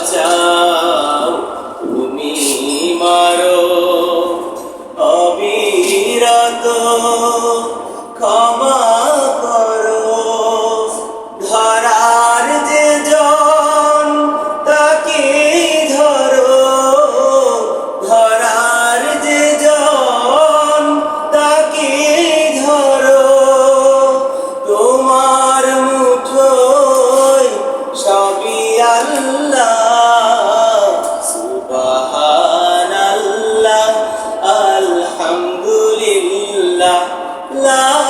বাঁচাও তুমি মারো অবিরত ক্ষমা la la.